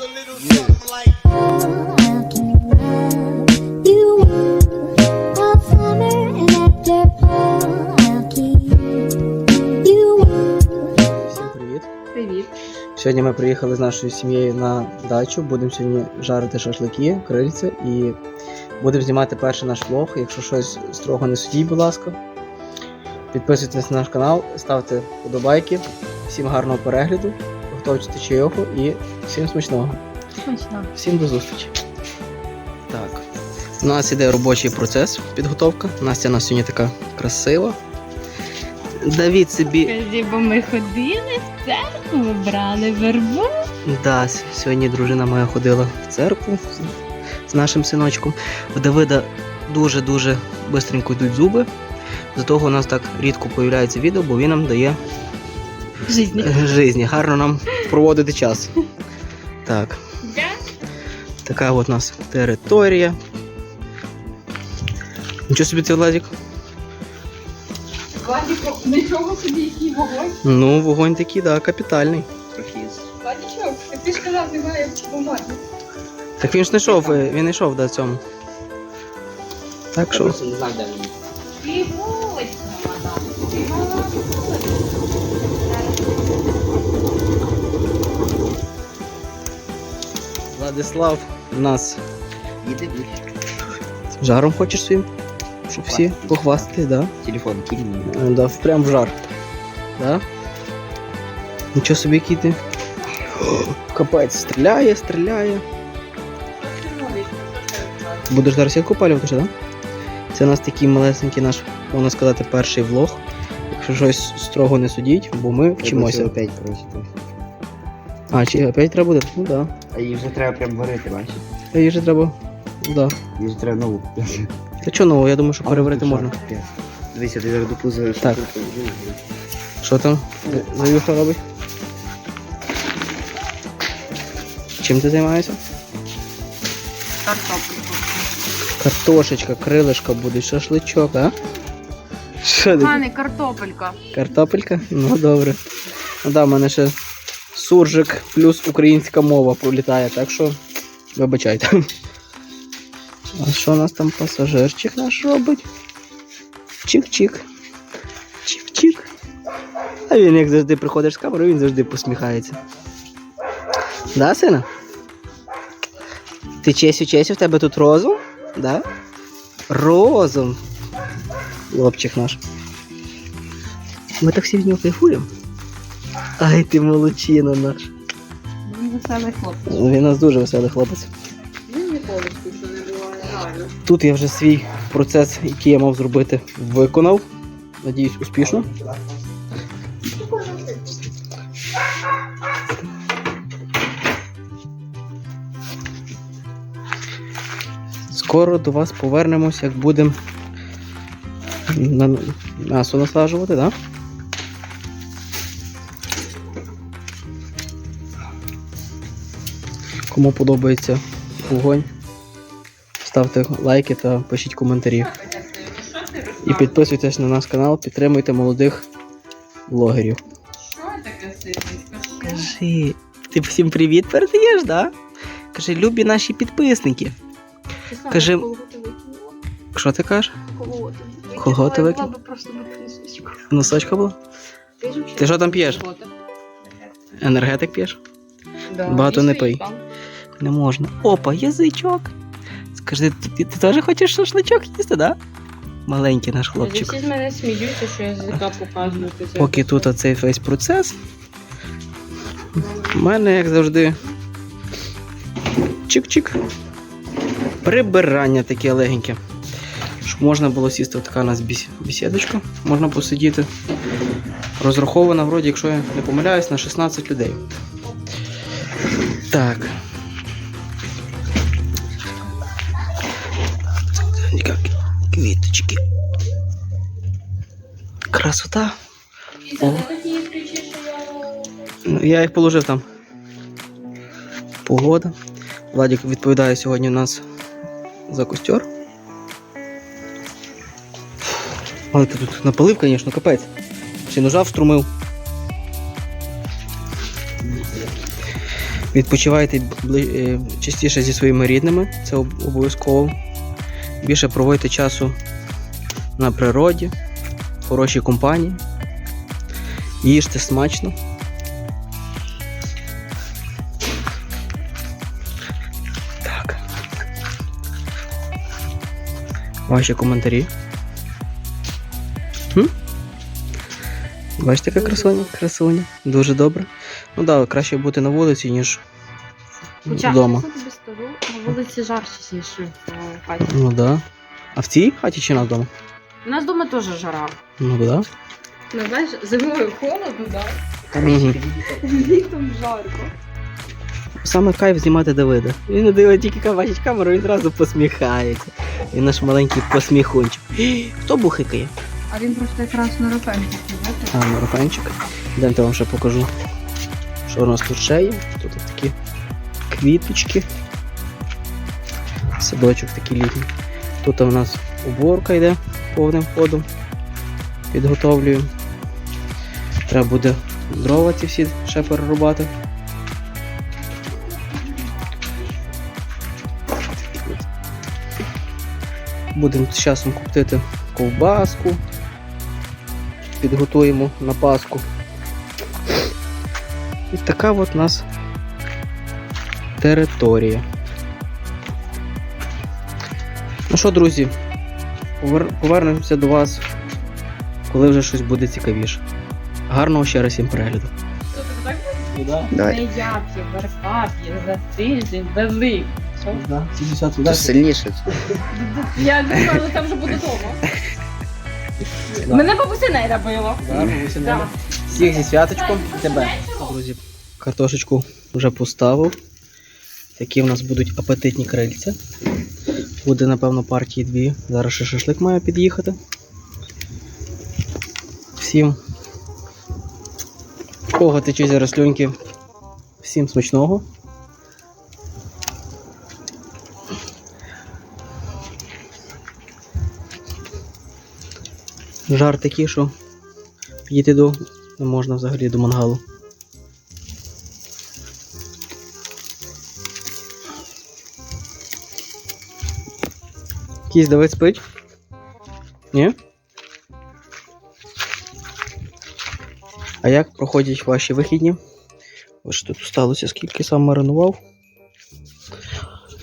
Всім привіт! Привіт. Сьогодні ми приїхали з нашою сім'єю на дачу. Будемо сьогодні жарити шашлики, крильця і будемо знімати перший наш влог. Якщо щось строго не судіть, будь ласка. Підписуйтесь на наш канал, ставте подобайки. Всім гарного перегляду, готуйте чайоху і всім смачного. Смачно. Всім до зустрічі. Так. У нас іде робочий процес, підготовка. Настя у нас сьогодні така красива. Давід собі Кажи, бо ми ходили в церкву, брали вербу. Да, с- сьогодні дружина моя ходила в церкву з- з нашим синочком. У Давида дуже-дуже швидко йдуть зуби. З того у нас так рідко появляється відео, бо він нам дає Жизні. е, гарно нам проводити час. Так, така от у нас територія. Нічого собі це Владик? Владіко, нічого собі, який вогонь. Ну, вогонь такий, да, капітальний. Владічок, ти ж казав, немає бумаги. Так він ж не йшов, е, він не йшов до цьому. Так що. Фігулечка, Владислав у нас жаром хочеш своїм? Щоб всі похвастати, да? Телефон кинь. Е, Да, прям в жар. Да? Нічого собі який ти. Капець, стріляє, стріляє. Будеш зараз як опалювати, чи, да? Це у нас такий малесенький наш, можна сказати, перший влог. Якщо щось строго не судіть, бо ми вчимося. А, чи опять треба буде? Ну так. Да. А її вже треба прям варити, бачиш? А її же треба. Да. Її вже треба нову. Та чого нового, я думаю, що переварити можна. Дивися, ти зараз до пуза. Так. Що там? Завюха робить? Чим ти займаєшся? Картопельку. Картошечка, крилишка буде, шашличок, а? Що ти? Пане, картопелька. Картопелька? Ну добре. Ну да, в мене ще суржик плюс українська мова пролітає, так що вибачайте. А що у нас там пасажирчик наш робить? Чик-чик. Чик-чик. А він як завжди приходиш з камерою, він завжди посміхається. Да, сина? Ти чесю чесю, в тебе тут розум? Да? Розум. Хлопчик наш. Ми так всі з нього кайфуємо. Ай, ти молодчина наш. Він веселий хлопець. Він у нас дуже веселий хлопець. Він ніколи скучно не буває, реально. Тут я вже свій процес, який я мав зробити, виконав. Надіюсь, успішно. Скоро до вас повернемось, як будемо на м'ясо насаджувати, так? Да? Кому подобається вогонь, ставте лайки та пишіть коментарі. І підписуйтесь на наш канал, підтримуйте молодих блогерів. Що таке? Кажи, ти всім привіт передаєш, да? Кажи, любі наші підписники. Кажи- Що ти кажеш? Кого ти викинув? Носочка була? Ти що там п'єш? Енергетик п'єш? Багато не пий. Не можна. Опа, язичок. Скажи, ти, ти, теж хочеш шашличок їсти, да? Маленький наш хлопчик. Всі з мене сміються, що я язика показую. Поки тут оцей весь процес. У мене, як завжди, чик-чик. Прибирання таке легеньке. Щоб можна було сісти, така у нас бесідочка, можна посидіти. Розрахована, вроді, якщо я не помиляюсь, на 16 людей. Так. Як квіточки. Красота. О. Ну, Я їх положив там. Погода. Владик відповідає сьогодні у нас за костер. Але ти тут напалив, звісно, капець. Ще ножа вструмив. Відпочивайте е, частіше зі своїми рідними, це обов'язково. Більше проводьте часу на природі, в хорошій компанії. Їжте смачно. Так. Ваші коментарі. Хм? Бачите, яка красуня? Красуня. Дуже добре. Ну так, да, краще бути на вулиці, ніж Хоча вдома. тобі скажу, на вулиці жарче, ніж в хаті. Ну так. Да. А в цій хаті чи на вдома? У нас вдома теж жара. Ну так. Да. Ну, знаєш, зимою холодно, да? Мгм. Літом жарко. Саме кайф знімати Давида. Він не дивить тільки бачить камеру, він одразу посміхається. Він наш маленький посміхунчик. Хто бухикає? А він просто якраз на рукавці, А, марафанчик. Йдемте вам ще покажу. Що у нас тут ще є? Квіточки. Садочок такий літній. Тут у нас уборка йде повним ходом. Підготовлюємо. Треба буде дрова ці всі ще перерубати. Будемо з часом купити ковбаску. Підготуємо на Пасху. І така от у нас територія. Ну що, друзі, повернемося до вас, коли вже щось буде цікавіше. Гарного ще раз всім перегляду. Давай. Не я п'ю, верха п'є за тиждень, велик. Що? Ти сильніше. Я не знаю, але це вже буде дома. Мене бабуся не робила. Да. Всіх зі святочком і тебе. Друзі, картошечку вже поставив. Такі в нас будуть апетитні крильця. Буде, напевно, партії дві. Зараз ще шашлик має під'їхати. Всім. Кого течуть зараз. Всім смачного. Жар такий, що підійти до не можна взагалі до мангалу. Якийсь Давид спить? Ні? А як проходять ваші вихідні? Ось що тут сталося, скільки сам маринував.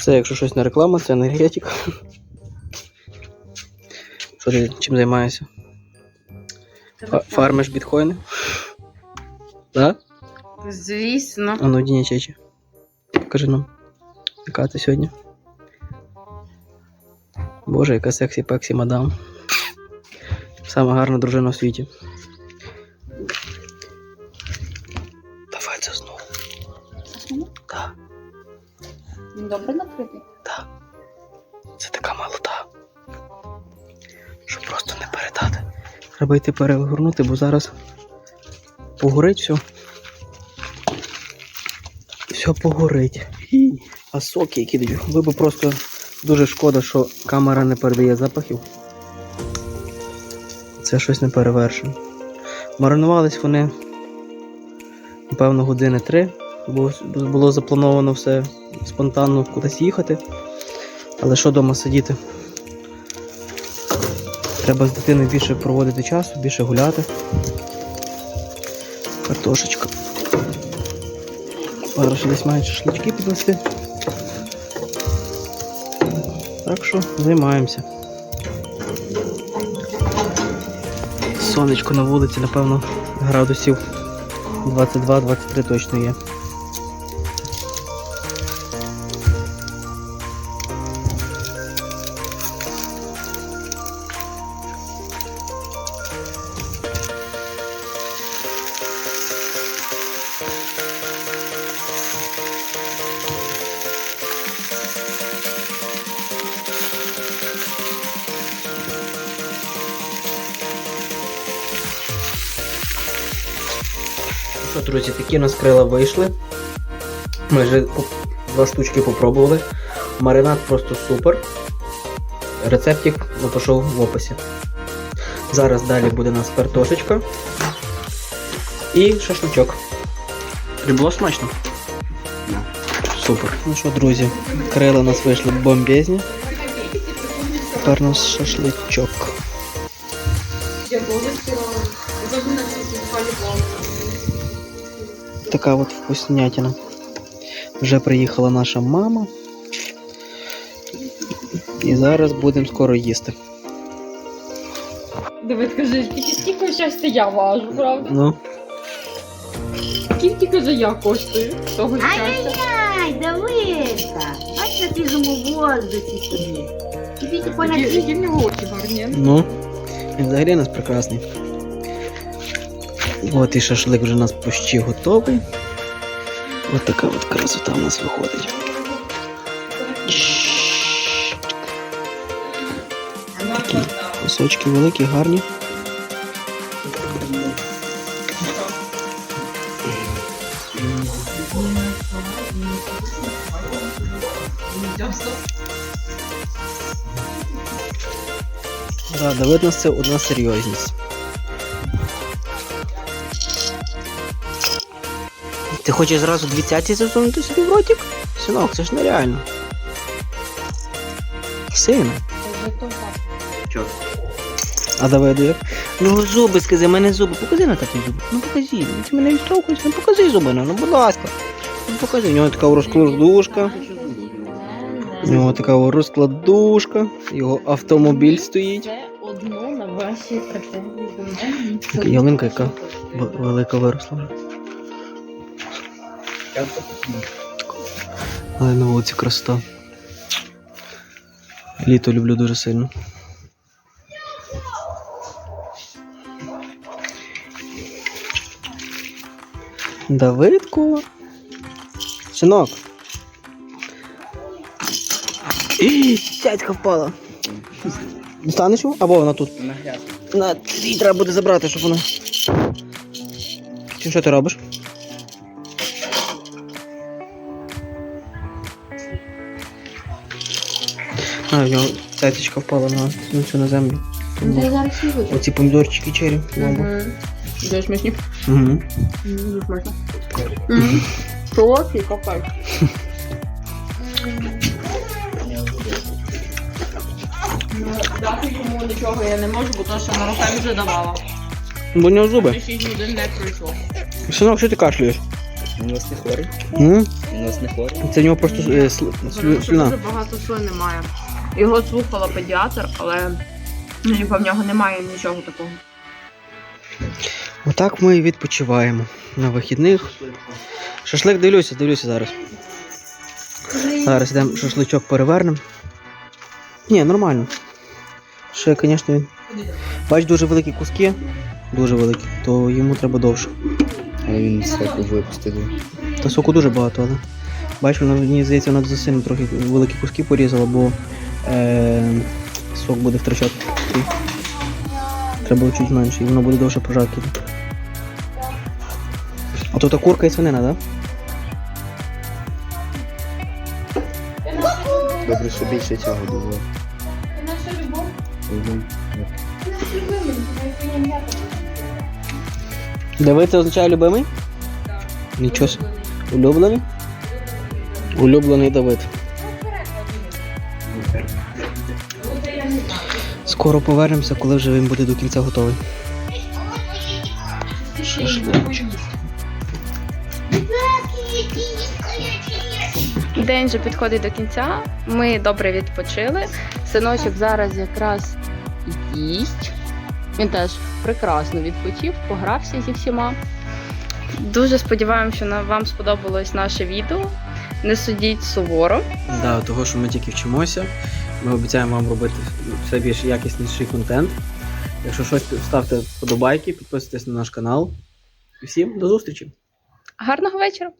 Це, якщо щось не реклама, це енергетик. Що ти чим займаєшся? Фармиш біткоїни? Так? Звісно. А ну, Діня Чечі. Покажи нам, яка ти сьогодні. Боже, яка сексі пексі мадам. Сама гарна дружина в світі. Давай це знову. Так, Він добре накритий? так. Це така молода. Що просто не передати. Треба йти перегорнути, бо зараз погорить все. Все погорить. А соки, які дають. Ви б просто дуже шкода, що камера не передає запахів. Це щось не перевершено. Маринувались вони, напевно, години три, бо було заплановано все спонтанно кудись їхати. Але що вдома сидіти? Треба з дитиною більше проводити часу, більше гуляти. Картошечка. Зараз десь мають шашлички підвести. Так що займаємося. Сонечко на вулиці, напевно, градусів 22-23 точно є. Що, друзі, такі у нас крила вийшли. Ми вже два штучки попробували. Маринад просто супер. Рецептик напишу в описі. Зараз далі буде у нас картошечка і шашличок. І було смачно. Да. Супер. Ну що, друзі, крила у нас вийшли бомбезні. Тепер у нас шашличок. Така от вкуснятина. Вже приїхала наша мама. І зараз будемо скоро їсти. Давид, кажи, скільки, скільки щастя я важу, правда? Ну, Скільки, каже, я коштую того щастя? Ай-яй-яй, Давидка, бач на свіжому воздусі собі. Тобі ти Які, понад які в нього очі гарні. ну. Він взагалі у нас прекрасний. От і шашлик вже у нас почти готовий. От така от красота у нас виходить. Такі кусочки великі, гарні. Да, Давид нас це одна серйозність. Ти хочеш зразу дві цяці засунути собі в ротик? Синок, це ж нереально. Син. А Давиду як? Ну зуби скази, в мене зуби. Покажи на такі зуби. Ну покажи. Ну, Ти мене відштовхуєш, ну покажи зуби, ну, ну будь ласка. Ну покажи. У нього така розкладушка. У нього така розкладушка. Його автомобіль стоїть. Це одно на вашій. Така ялинка, яка велика виросла. Але на вулиці красота. Літо люблю дуже сильно. Давидко. Синок. Ій, Сядька впала. Достанеш його? Або вона тут. На її треба буде забрати, щоб вона. Чи що ти робиш? А, в нього цяточка впала на, на цю на землю. Тому зараз вийде. Оці помідорчики чері. Дуже смачні. Угу. Дуже смачно. Солодкий капець. Ну, Дати йому нічого я не можу, бо то, що на руках вже давала. Бо в нього зуби. 6 годин не пройшло. Синок, що ти кашляєш? У нас не хворий. М? У нас не хворий. Це в нього просто е, сл- слю- Дуже слюна. багато слин немає. Його слухала педіатр, але ну, ніби в нього немає нічого такого. Отак ми і відпочиваємо на вихідних. Шашлик дивлюся, дивлюся зараз. Зараз йдемо шашличок перевернемо. Ні, нормально. Ще, звісно, він. Бач, дуже великі куски, дуже великі, то йому треба довше. Але він соку випустив. Та соку дуже багато, але. Бач, воно, мені здається, вона засильно трохи великі куски порізала, бо е, сок буде втрачати. Треба чуть менше, і воно буде довше прожарки. А тут курка і свинина, так? Да? Добре, що більше цього було. Мгм. Давид це означає любимий? Нічого. Улюблений? Улюблений Давид. Скоро повернемося, коли вже він буде до кінця готовий. Шашличок. День вже підходить до кінця. Ми добре відпочили. Синочок зараз якраз їсть. Він теж прекрасно відпочив, погрався зі всіма. Дуже сподіваємося, що вам сподобалось наше відео. Не судіть суворо. Да, того, що ми тільки вчимося. Ми обіцяємо вам робити все більш якісніший контент. Якщо щось, ставте вподобайки, підписуйтесь на наш канал. І всім до зустрічі! Гарного вечора!